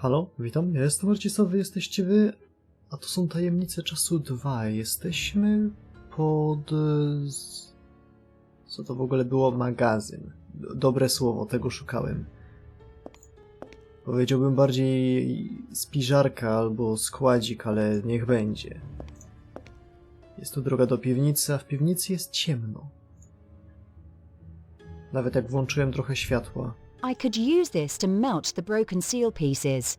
Halo, witam, ja jestem Arcisowy, jesteście wy, a to są Tajemnice Czasu 2. Jesteśmy pod... e, Co to w ogóle było? Magazyn. Dobre słowo, tego szukałem. Powiedziałbym bardziej spiżarka albo składzik, ale niech będzie. Jest tu droga do piwnicy, a w piwnicy jest ciemno. Nawet jak włączyłem trochę światła. I could use this to melt the broken seal pieces.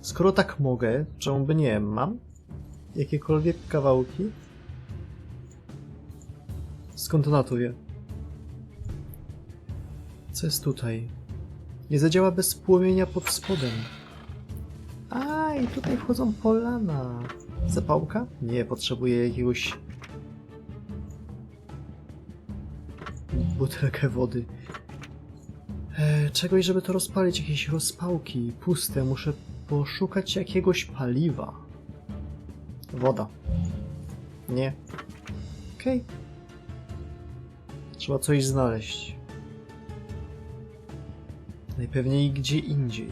Skoro tak mogę, czemu by nie? Mam jakiekolwiek kawałki? Skąd ona tu wie? Co jest tutaj? Nie zadziała bez płomienia pod spodem. A, i tutaj wchodzą polana. Zapałka? Nie, potrzebuję jakiegoś... Butelkę wody. E, czegoś, żeby to rozpalić, jakieś rozpałki, puste. Muszę poszukać jakiegoś paliwa. Woda. Nie. Okej. Trzeba coś znaleźć. Najpewniej gdzie indziej.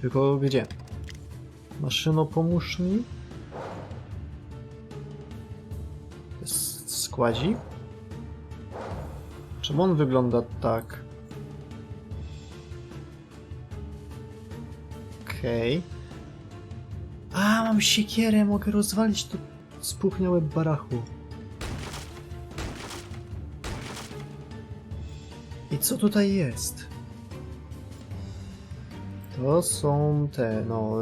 Tylko gdzie? Maszyno, pomóż mi. Jest składzik? Czemu on wygląda tak? Okej. A, mam siekierę, mogę rozwalić to spuchniałe barachu. I co tutaj jest? To są te, no,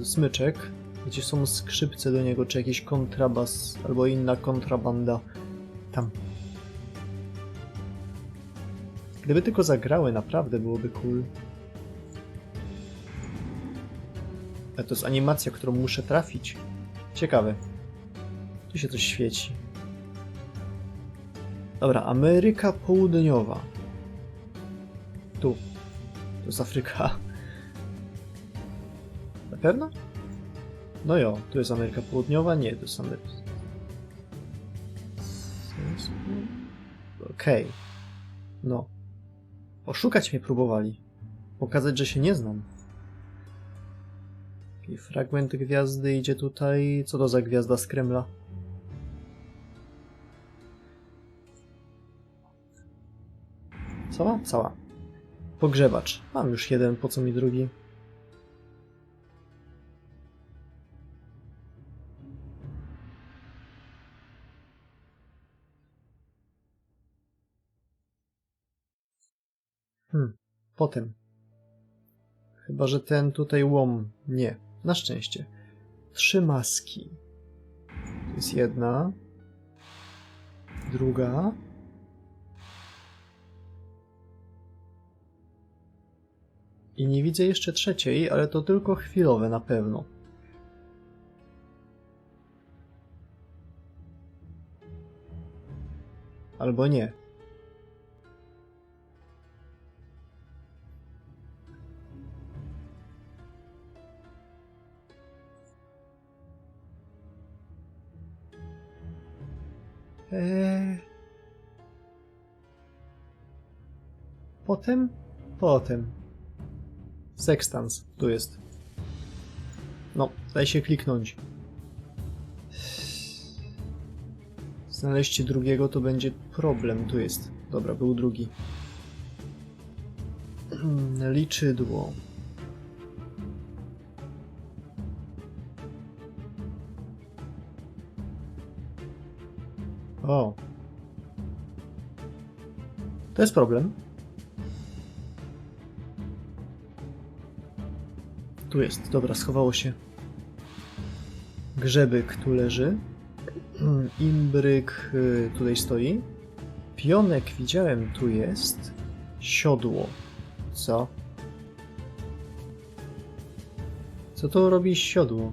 y, smyczek, gdzie są skrzypce do niego, czy jakiś kontrabas, albo inna kontrabanda. Tam. Gdyby tylko zagrały, naprawdę byłoby cool. A to jest animacja, którą muszę trafić. Ciekawe. Tu się coś świeci. Dobra, Ameryka Południowa. Tu. To jest Afryka. Na pewno? No jo, tu jest Ameryka Południowa, nie, to jest Ameryka. Okej. No. Oszukać mnie próbowali. Pokazać, że się nie znam. I fragment gwiazdy idzie tutaj. Co to za gwiazda z Kremla? Cała? Cała. Pogrzebacz. Mam już jeden, po co mi drugi? Potem. Chyba, że ten tutaj łom. Nie, na szczęście. Trzy maski. To jest jedna. Druga. I nie widzę jeszcze trzeciej, ale to tylko chwilowe na pewno. Albo nie. Potem? Potem. Sextans, tu jest. No, daj się kliknąć. Znaleźć drugiego to będzie problem. Tu jest. Dobra, był drugi. Liczydło. O. To jest problem. Tu jest, dobra, schowało się. Grzebyk tu leży. Mm, Imbryk y, tutaj stoi. Pionek widziałem, tu jest. Siodło. Co? Co to robi siodło?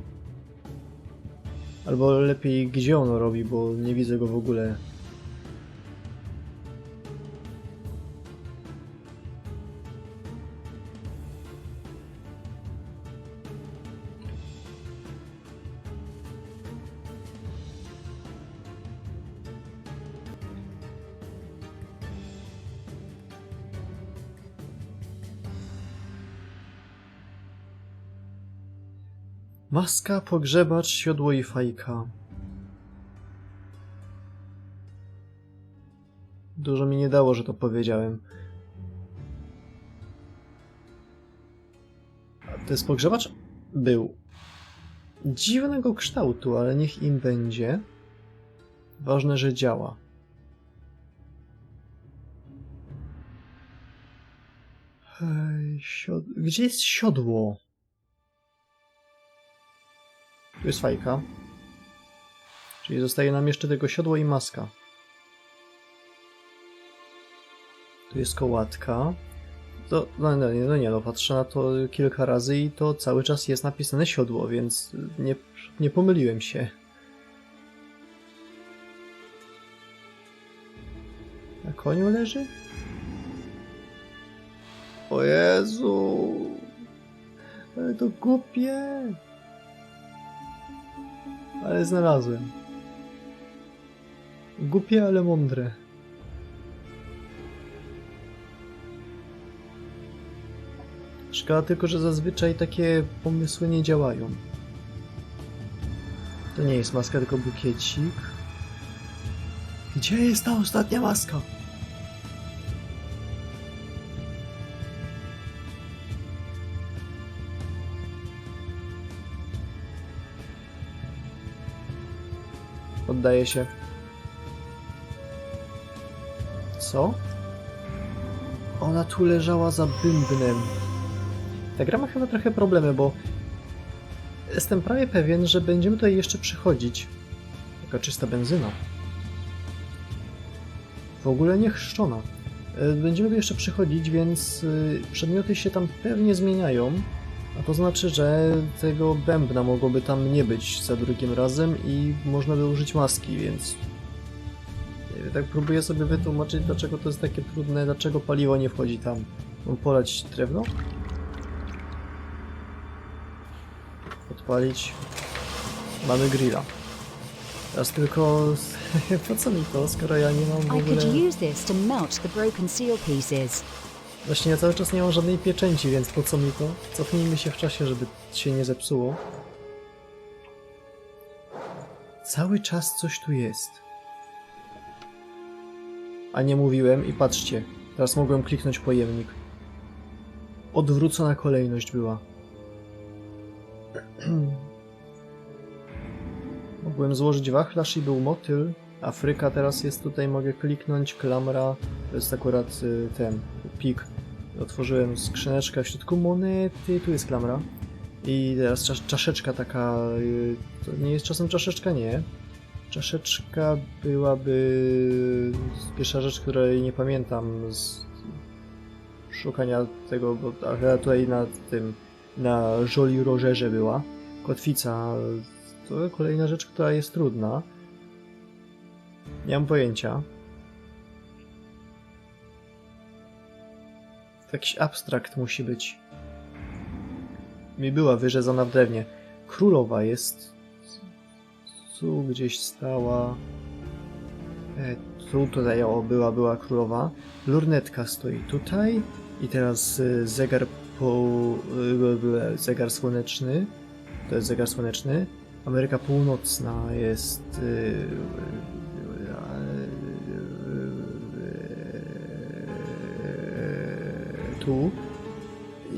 Albo lepiej, gdzie ono robi, bo nie widzę go w ogóle. Maska, pogrzebacz, siodło i fajka. Dużo mi nie dało, że to powiedziałem. A to jest pogrzebacz? Był. Dziwnego kształtu, ale niech im będzie. Ważne, że działa. Hej, siod... Gdzie jest siodło? Tu jest fajka. Czyli zostaje nam jeszcze tylko siodło i maska. Tu jest kołatka. To, no, no, nie, no nie, no patrzę na to kilka razy i to cały czas jest napisane siodło, więc nie, nie pomyliłem się. Na koniu leży? O Jezu! Ale to głupie! Ale znalazłem. Głupie, ale mądre. Szkoda tylko, że zazwyczaj takie pomysły nie działają. To nie jest maska, tylko bukiecik. Gdzie jest ta ostatnia maska? Oddaje się. Co? Ona tu leżała za bębnem. Ta gra ma chyba trochę problemy, bo jestem prawie pewien, że będziemy tutaj jeszcze przychodzić. Taka czysta benzyna. W ogóle nie chrzczona. E, Będziemy tu jeszcze przychodzić, więc y, przedmioty się tam pewnie zmieniają. A to znaczy, że tego bębna mogłoby tam nie być za drugim razem i można by użyć maski, więc tak próbuję sobie wytłumaczyć, dlaczego to jest takie trudne, dlaczego paliwo nie wchodzi tam. Mam polać drewno? Odpalić. Mamy grilla. Teraz tylko... po co mi to, skoro ja nie mam w ogóle... Właśnie ja cały czas nie mam żadnej pieczęci, więc po co mi to? Cofnijmy się w czasie, żeby się nie zepsuło. Cały czas coś tu jest. A nie mówiłem i patrzcie, teraz mogłem kliknąć pojemnik. Odwrócona kolejność była. Mogłem złożyć wachlarz i był motyl. Afryka teraz jest tutaj, mogę kliknąć, klamra, to jest akurat y, ten, pik. Otworzyłem skrzyneczkę, w środku monety, tu jest klamra. I teraz czas, czaszeczka taka, y, to nie jest czasem czaszeczka? Nie. Czaszeczka byłaby pierwsza rzecz, której nie pamiętam z szukania tego, bo akurat tutaj na tym, na Joli Rogerze była. Kotwica, to kolejna rzecz, która jest trudna. Nie mam pojęcia. Jakiś abstrakt musi być. Mi była wyrzezona w drewnie. Królowa jest. Tu gdzieś stała. E, tu tutaj o, była, była królowa. Lornetka stoi tutaj. I teraz e, zegar po. E, zegar słoneczny. To jest zegar słoneczny. Ameryka Północna jest. Tu.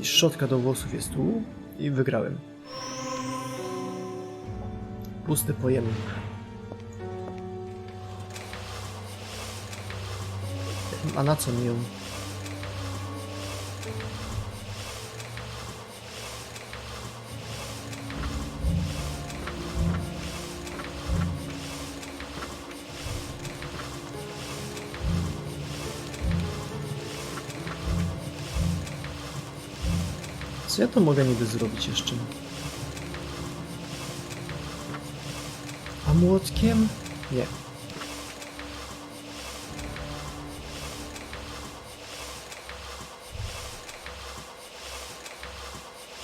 I szczotka do włosów jest tu. I wygrałem. Pusty pojemnik. A na co mi ją? Co ja to mogę niby zrobić jeszcze? A młotkiem? Nie.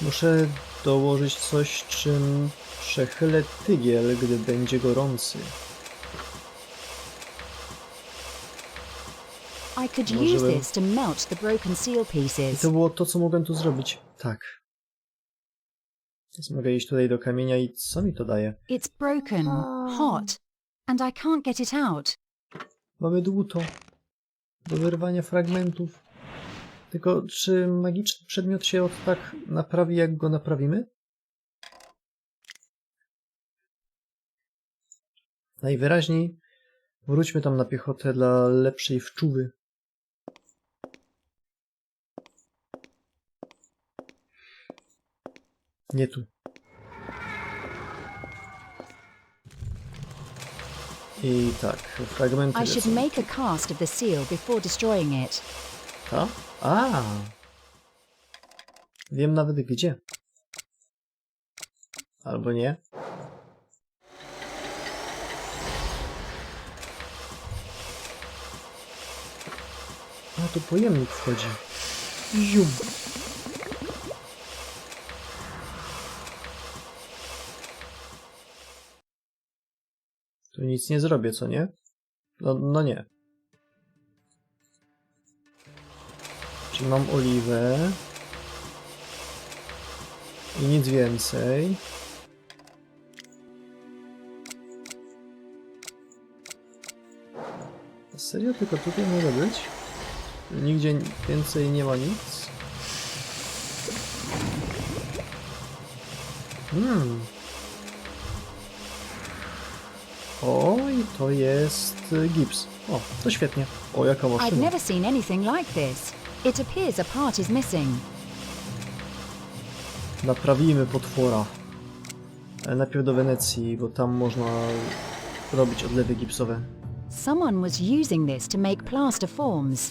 Muszę dołożyć coś, czym przechylę tygiel, gdy będzie gorący. I could Może use this to melt the broken seal I pieces. to było to, co mogłem tu zrobić. Tak. Więc mogę iść tutaj do kamienia i co mi to daje? It's broken, hot, and I can't get it out. Mamy dłuto do wyrwania fragmentów. Tylko czy magiczny przedmiot się od tak naprawi, jak go naprawimy? Najwyraźniej wróćmy tam na piechotę dla lepszej wczuwy. Nie tu. I tak, fragmenty I should make a cast of the seal before destroying it. To? A. Wiem nawet gdzie. Albo nie. A, tu pojemnik wchodzi. Zium. Tu nic nie zrobię, co nie? No, no nie. Czyli mam oliwę. I nic więcej. Serio? Tylko tutaj może być? Nigdzie więcej nie ma nic? Hmm. O, i to jest y, gips. O, to świetnie. O, jaka I've maszyna. never seen anything like this. It appears a part is missing. Naprawimy potwora. Ale najpierw do Wenecji, bo tam można robić odlewy gipsowe. Someone was using this to make plaster forms.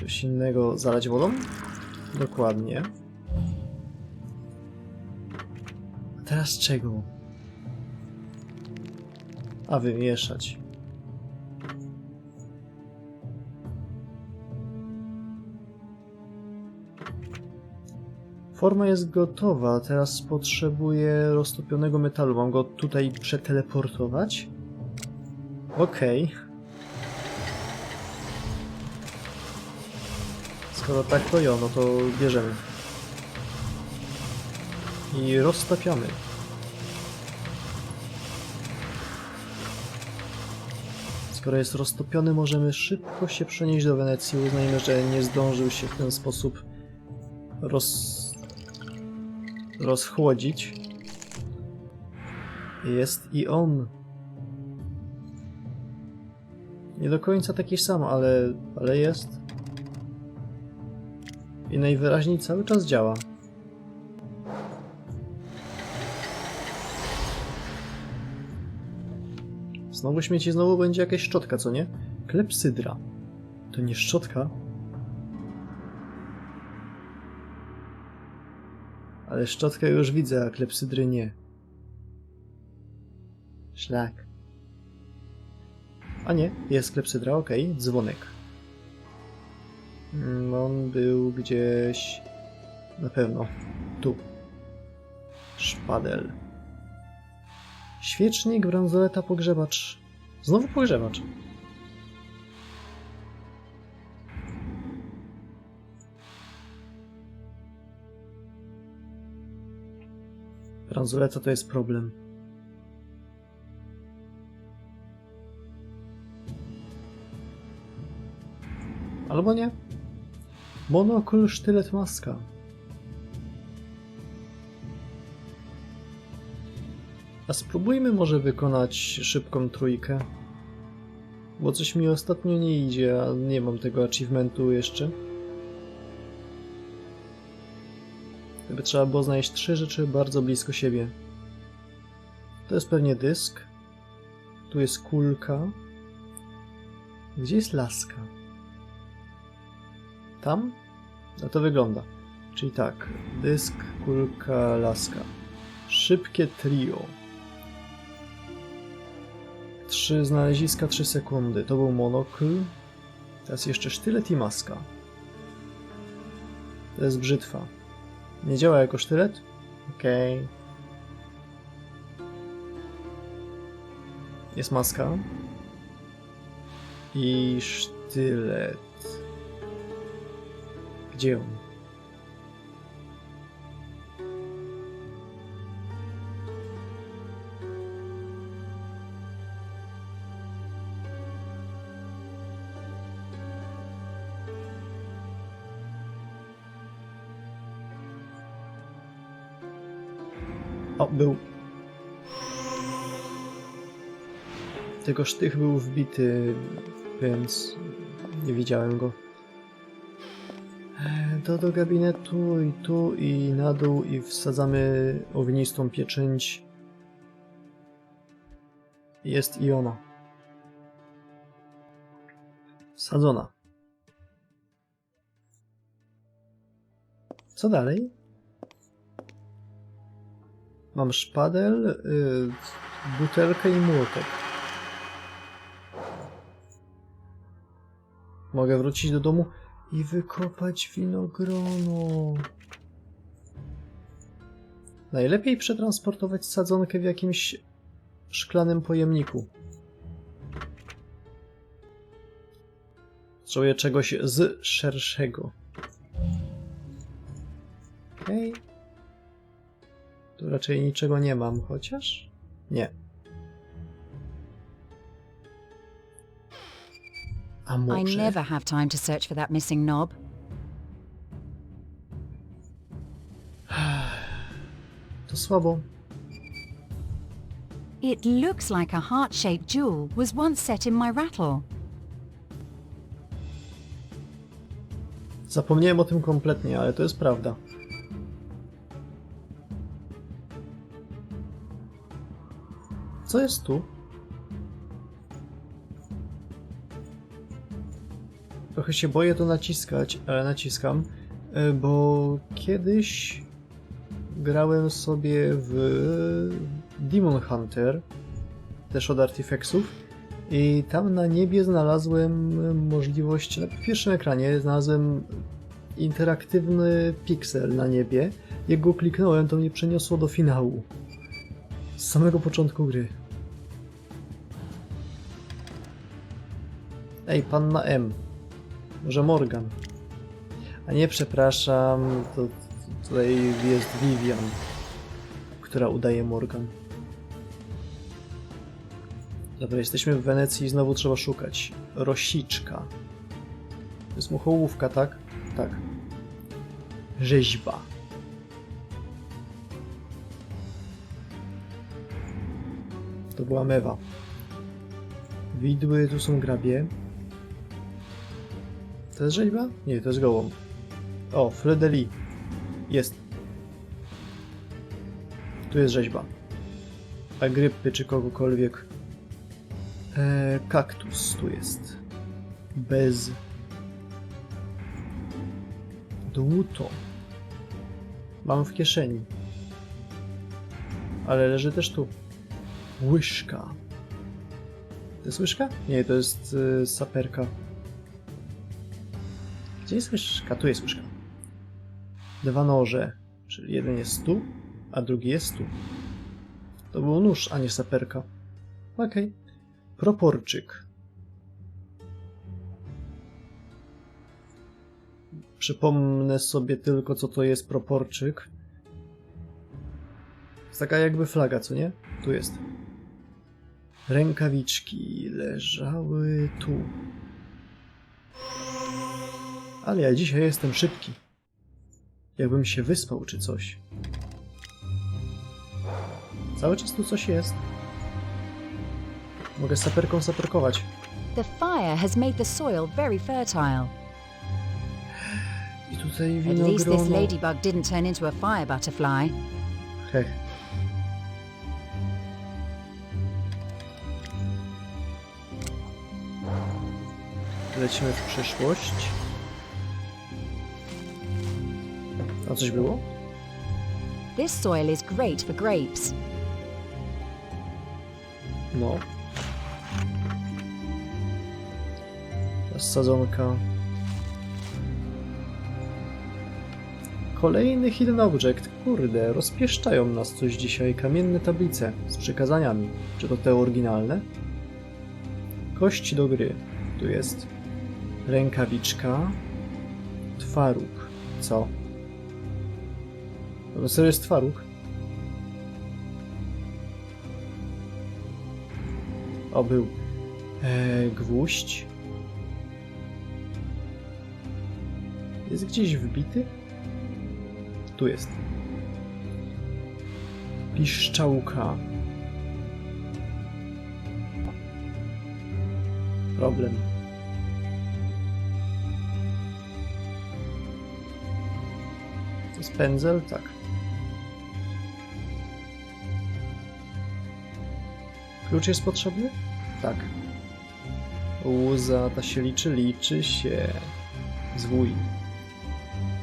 Coś innego zalać wodą? Dokładnie. Teraz czego? A wymieszać. Forma jest gotowa, teraz potrzebuję roztopionego metalu. Mam go tutaj przeteleportować? Okej. Skoro tak to jo, no to bierzemy. I roztapiamy. Skoro jest roztopiony, możemy szybko się przenieść do Wenecji. Uznajmy, że nie zdążył się w ten sposób roz... rozchłodzić. Jest i on. Nie do końca taki sam, ale, ale jest. I najwyraźniej cały czas działa. Znowu śmieci, znowu będzie jakaś szczotka, co nie? Klepsydra. To nie szczotka? Ale szczotkę już widzę, a klepsydry nie. Szlak. A nie, jest klepsydra, okej, dzwonek. Mm, On był gdzieś... Na pewno. Tu. Szpadel. Świecznik, bransoleta, pogrzebacz. Znowu pogrzebacz. Bransoleta to jest problem. Albo nie. Monokul, sztylet, maska. A spróbujmy może wykonać szybką trójkę. Bo coś mi ostatnio nie idzie, a nie mam tego achievementu jeszcze. Gdyby trzeba było znaleźć trzy rzeczy bardzo blisko siebie. To jest pewnie dysk. Tu jest kulka. Gdzie jest laska? Tam? No to wygląda. Czyli tak, dysk, kulka, laska. Szybkie trio. Trzy znaleziska, trzy sekundy. To był monokl. Teraz jeszcze sztylet i maska. To jest brzytwa. Nie działa jako sztylet? Okej. Jest maska. I sztylet. Gdzie on? Był. Tylko sztych był wbity, więc nie widziałem go. To do gabinetu i tu i na dół i wsadzamy ognistą pieczęć. Jest i ona. Wsadzona. Co dalej? Mam szpadel, y, butelkę i młotek. Mogę wrócić do domu i wykopać winogrono. Najlepiej przetransportować sadzonkę w jakimś szklanym pojemniku. Potrzebuję czegoś z szerszego. Okej. Tu raczej niczego nie mam, chociaż? Nie. A I może... never have time to search for that missing knob. To słabo. It looks like a heart shaped jewel was once set in my rattle. Zapomniałem o tym kompletnie, ale to jest prawda. Co jest tu? Trochę się boję to naciskać, ale naciskam, e, bo kiedyś grałem sobie w Demon Hunter, też od Artifexów, i tam na niebie znalazłem możliwość, na pierwszym ekranie znalazłem interaktywny piksel na niebie. Jak go kliknąłem, to mnie przeniosło do finału. Z samego początku gry. Ej, panna M. Może Morgan. A nie, przepraszam, to tutaj jest Vivian, która udaje Morgan. Dobra, jesteśmy w Wenecji i znowu trzeba szukać. Rosiczka. To jest muchołówka, tak? Tak. Rzeźba. To była mewa. Widły, tu są grabie. To jest rzeźba? Nie, to jest gołąb. O, Fredeli. Jest. Tu jest rzeźba. Agrypy czy kogokolwiek. E, kaktus tu jest. Bez. Dłuto. Mam w kieszeni. Ale leży też tu. Łyżka. To jest łyżka? Nie, to jest y, saperka. Gdzie jest łyżka? Tu jest łyżka. Dwa noże. Czyli jeden jest tu, a drugi jest tu. To był nóż, a nie saperka. Okej. Proporczyk. Przypomnę sobie tylko, co to jest proporczyk. Jest taka jakby flaga, co nie? Tu jest. Rękawiczki leżały tu. Ale ja dzisiaj jestem szybki. Jakbym się wyspał czy coś. Cały czas tu coś jest. Mogę saperką saperkować. The fire has made the soil very fertile. I tutaj At least this winogrono. ladybug didn't turn into a fire butterfly. Hech. Lecimy w przyszłość. A coś było? This soil is great for grapes. No. Sadzonka. Kolejny hidden object. Kurde, rozpieszczają nas coś dzisiaj. Kamienne tablice z przykazaniami. Czy to te oryginalne? Kość do gry. Tu jest rękawiczka. Twaróg. Co? To serio jest twaróg? O, był. Eee, gwóźdź. Jest gdzieś wbity? Tu jest. Piszczałka. Problem. To jest pędzel? Tak. Klucz jest potrzebny? Tak. Łza ta się liczy, liczy się. Zwój.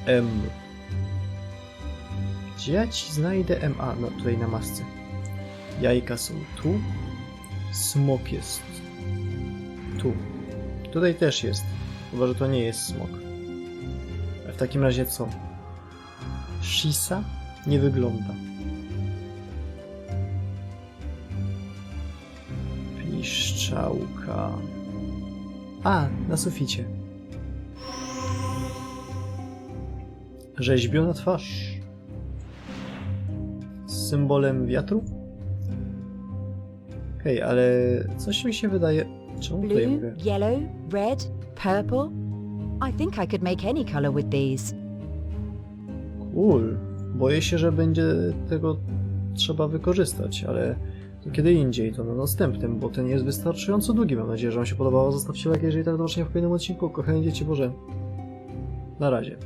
M. Gdzie ja ci znajdę MA? No tutaj na masce. Jajka są tu. Smok jest tu. Tutaj też jest. Chyba, że to nie jest smok. W takim razie co? Shisa? Nie wygląda. Piszczałka. A, na suficie. Rzeźbiona twarz. Z symbolem wiatru? Hej, ale coś mi się wydaje... Czemu tutaj Blue, mówię? yellow, red, purple. I think I could make any colour with these. Cool. Boję się, że będzie tego trzeba wykorzystać, ale kiedy indziej, to na następnym, bo ten jest wystarczająco długi. Mam nadzieję, że Wam się podobało. Zostawcie like, jeżeli tak, do zobaczenia w kolejnym odcinku. Kochani dzieci Boże. Na razie.